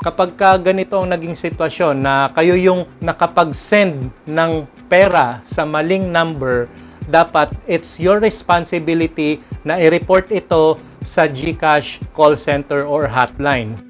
Kapag ka ganito ang naging sitwasyon na kayo yung nakapag-send ng pera sa maling number, dapat it's your responsibility na i-report ito sa GCash call center or hotline.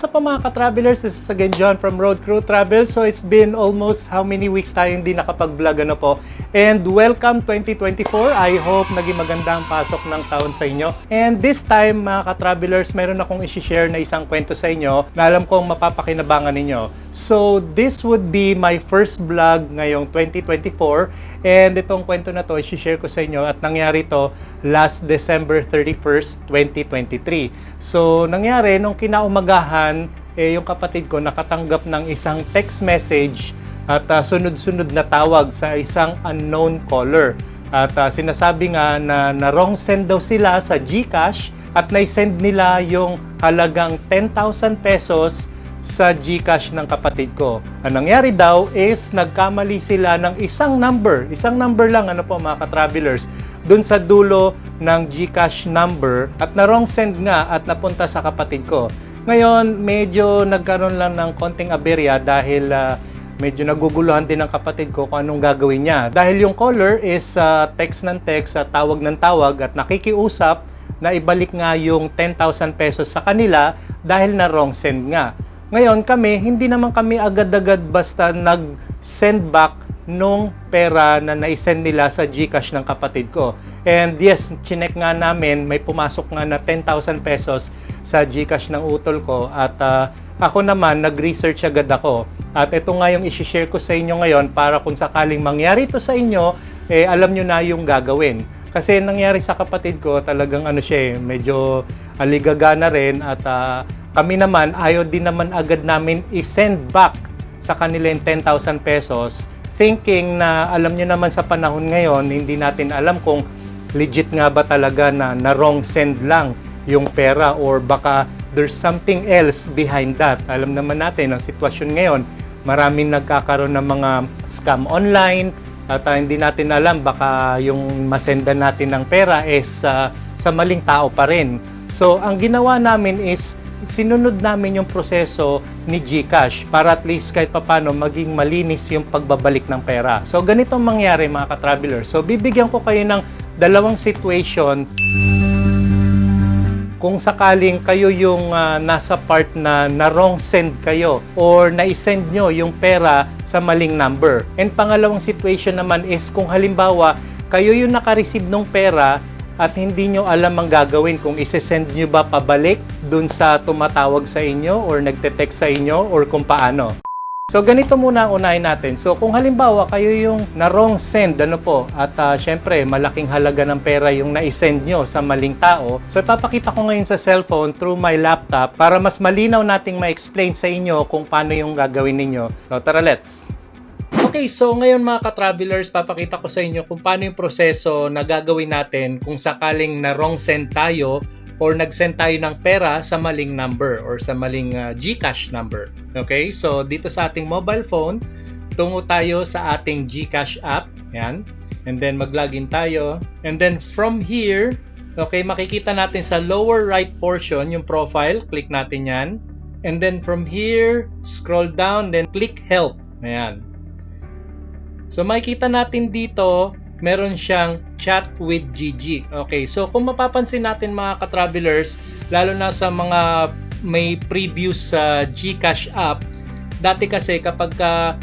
Kumusta pa mga ka-travelers? This is again John from Road Crew Travel. So, it's been almost how many weeks tayo hindi nakapag-vlog ano po. And welcome 2024. I hope naging maganda ang pasok ng taon sa inyo. And this time, mga ka-travelers, meron akong isi-share na isang kwento sa inyo na alam kong mapapakinabangan ninyo. So, this would be my first vlog ngayong 2024. And itong kwento na to, isi-share ko sa inyo at nangyari to last December 31st, 2023. So, nangyari nung kinaumagahan, eh, yung kapatid ko nakatanggap ng isang text message at ah, sunod-sunod na tawag sa isang unknown caller. At ah, sinasabi nga na, na wrong send daw sila sa GCash at na-send nila yung halagang 10,000 pesos sa GCash ng kapatid ko. Ang nangyari daw is nagkamali sila ng isang number, isang number lang ano po mga ka-travelers, dun sa dulo ng GCash number at na wrong send nga at napunta sa kapatid ko. Ngayon, medyo nagkaroon lang ng konting aberya dahil ah, medyo naguguluhan din ng kapatid ko kung anong gagawin niya. Dahil yung caller is ah, text ng text, at tawag ng tawag at nakikiusap na ibalik nga yung 10,000 pesos sa kanila dahil na wrong send nga. Ngayon kami, hindi naman kami agad-agad basta nag-send back nung pera na naisend nila sa GCash ng kapatid ko. And yes, chinek nga namin, may pumasok nga na 10,000 pesos sa GCash ng utol ko at ah, ako naman, nag-research agad ako. At ito nga yung isi-share ko sa inyo ngayon para kung sakaling mangyari ito sa inyo, eh, alam nyo na yung gagawin. Kasi nangyari sa kapatid ko, talagang ano siya eh, medyo aligaga na rin at ah, kami naman, ayaw din naman agad namin i-send back sa kanila yung 10,000 pesos thinking na alam nyo naman sa panahon ngayon, hindi natin alam kung legit nga ba talaga na, na wrong send lang yung pera or baka there's something else behind that. Alam naman natin ang sitwasyon ngayon, maraming nagkakaroon ng mga scam online at ah, hindi natin alam baka yung masendan natin ng pera is ah, sa maling tao pa rin. So, ang ginawa namin is sinunod namin yung proseso ni GCash para at least kahit papano maging malinis yung pagbabalik ng pera. So, ganito ang mangyari mga ka-traveler. So, bibigyan ko kayo ng dalawang situation kung sakaling kayo yung ah, nasa part na na wrong send kayo or na-send nyo yung pera sa maling number. And pangalawang situation naman is kung halimbawa kayo yung naka-receive ng pera at hindi nyo alam ang gagawin kung ise-send nyo ba pabalik dun sa tumatawag sa inyo or nagte-text sa inyo or kung paano. So ganito muna ang unahin natin. So kung halimbawa kayo yung na wrong send ano po at ah, syempre malaking halaga ng pera yung na-send nyo sa maling tao. So ipapakita ko ngayon sa cellphone through my laptop para mas malinaw nating ma-explain sa inyo kung paano yung gagawin ninyo. So tara let's. Okay, so ngayon mga ka-travelers, papakita ko sa inyo kung paano yung proseso na gagawin natin kung sakaling na wrong send tayo or nag-send tayo ng pera sa maling number or sa maling uh, GCash number. Okay, so dito sa ating mobile phone, tungo tayo sa ating GCash app. Yan. And then mag-login tayo. And then from here, okay, makikita natin sa lower right portion yung profile. Click natin yan. And then from here, scroll down, then click help. Ayan. So makikita natin dito, meron siyang chat with GG. Okay, so kung mapapansin natin mga ka-travelers, lalo na sa mga may previous sa GCash app, dati kasi kapag ka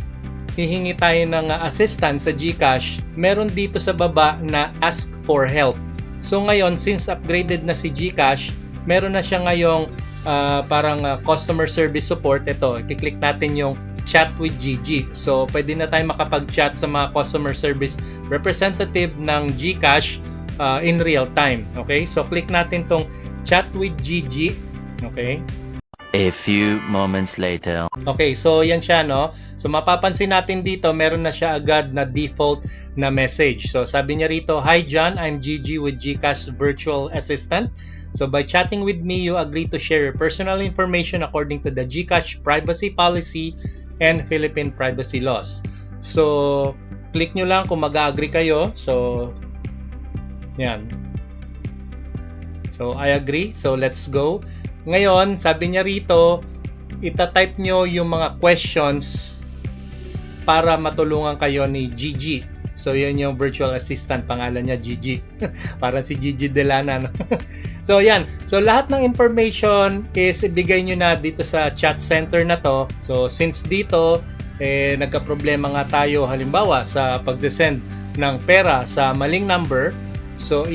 hihingi tayo ng assistance sa GCash, meron dito sa baba na ask for help. So ngayon, since upgraded na si GCash, meron na siya ngayong uh, parang uh, customer service support. Ito, i-click natin yung chat with GG. So, pwede na tayo makapag-chat sa mga customer service representative ng GCash uh, in real time. Okay? So, click natin tong chat with GG. Okay? A few moments later. Okay, so yan siya, no? So, mapapansin natin dito, meron na siya agad na default na message. So, sabi niya rito, Hi John, I'm GG with GCash Virtual Assistant. So, by chatting with me, you agree to share your personal information according to the GCash privacy policy and Philippine privacy laws. So, click nyo lang kung mag-agree kayo. So, yan. So, I agree. So, let's go. Ngayon, sabi niya rito, itatype nyo yung mga questions para matulungan kayo ni Gigi. So, yun yung virtual assistant. Pangalan niya Gigi. Parang si Gigi Delana. No? so, yan. So, lahat ng information is ibigay nyo na dito sa chat center na to. So, since dito, eh, nagka-problema nga tayo halimbawa sa pagsesend ng pera sa maling number. So,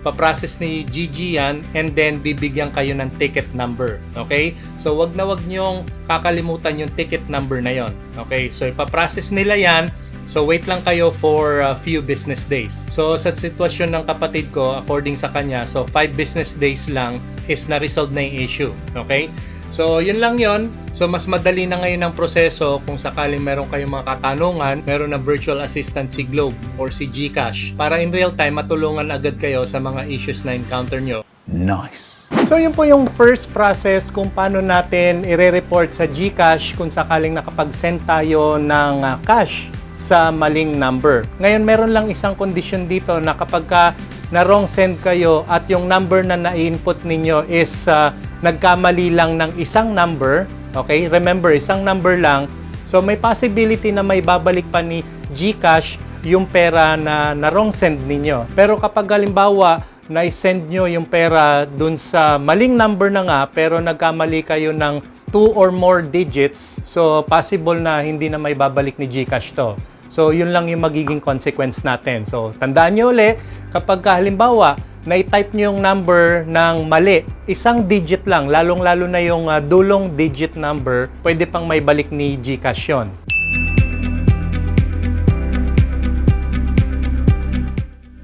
ipaprocess ni Gigi yan and then bibigyan kayo ng ticket number. Okay? So, wag na wag nyong kakalimutan yung ticket number na yon. Okay? So, ipaprocess nila yan. So, wait lang kayo for a few business days. So, sa sitwasyon ng kapatid ko, according sa kanya, so 5 business days lang is na-resolve na yung issue. Okay? So, yun lang yon. So, mas madali na ngayon ang proseso kung sakaling meron kayong mga katanungan, meron na virtual assistant si Globe or si Gcash para in real time matulungan agad kayo sa mga issues na encounter nyo. Nice. So yun po yung first process kung paano natin ire-report sa GCash kung sakaling nakapag-send tayo ng ah, cash sa maling number. Ngayon meron lang isang condition dito na kapag ka na wrong send kayo at yung number na na-input ninyo is ah, nagkamali lang ng isang number, okay? Remember, isang number lang. So may possibility na may babalik pa ni GCash yung pera na na wrong send ninyo. Pero kapag halimbawa na-send nyo yung pera dun sa maling number na nga pero nagkamali kayo ng 2 or more digits, so possible na hindi na may babalik ni GCash to. So yun lang yung magiging consequence natin. So tandaan nyo uli, kapag ka, halimbawa na-type nyo yung number ng mali, isang digit lang, lalong-lalo na yung ah, dulong digit number, pwede pang may balik ni GCash yun.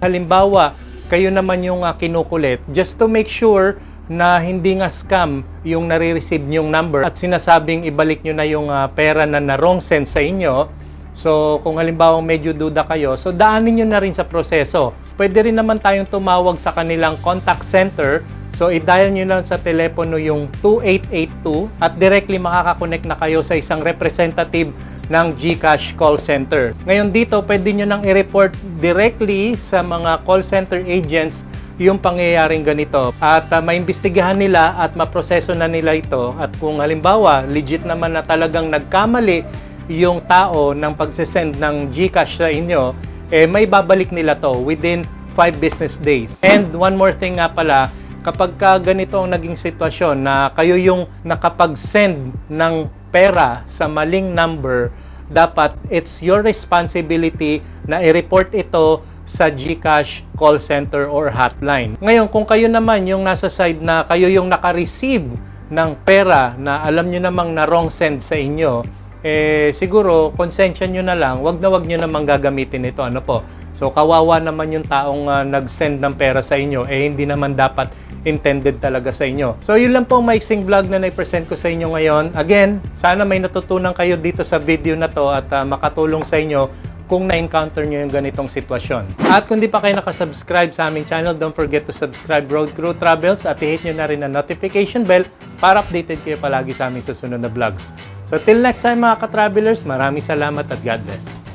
Halimbawa, kayo naman yung uh, kinukulit, just to make sure na hindi nga scam yung nare-receive yung number at sinasabing ibalik nyo na yung ah, pera na na wrong send sa inyo. So, kung halimbawa medyo duda kayo, so daanin nyo na rin sa proseso. Pwede rin naman tayong tumawag sa kanilang contact center. So, i-dial nyo lang sa telepono yung 2882 at directly makakakonect na kayo sa isang representative ng GCash call center. Ngayon dito, pwede nyo nang i-report directly sa mga call center agents yung pangyayaring ganito at uh, maimbestigahan nila at maproseso na nila ito at kung halimbawa legit naman na talagang nagkamali yung tao ng pagsesend ng GCash sa inyo eh may babalik nila to within 5 business days. And one more thing nga pala, kapag ka ganito ang naging sitwasyon na kayo yung nakapag-send ng pera sa maling number, dapat it's your responsibility na i-report ito sa GCash call center or hotline. Ngayon, kung kayo naman yung nasa side na kayo yung naka-receive ng pera na alam nyo namang na wrong send sa inyo, eh siguro konsensya nyo na lang, wag na wag nyo namang gagamitin ito. Ano po? So kawawa naman yung taong ah, nag-send ng pera sa inyo, eh hindi naman dapat intended talaga sa inyo. So yun lang po ang maiksing vlog na na-present ko sa inyo ngayon. Again, sana may natutunan kayo dito sa video na to at ah, makatulong sa inyo kung na-encounter nyo yung ganitong sitwasyon. At kung di pa kayo nakasubscribe sa aming channel, don't forget to subscribe Road Crew Travels at i-hit nyo na rin ang notification bell para updated kayo palagi sa aming susunod na vlogs. So till next time mga ka-travelers, maraming salamat at God bless.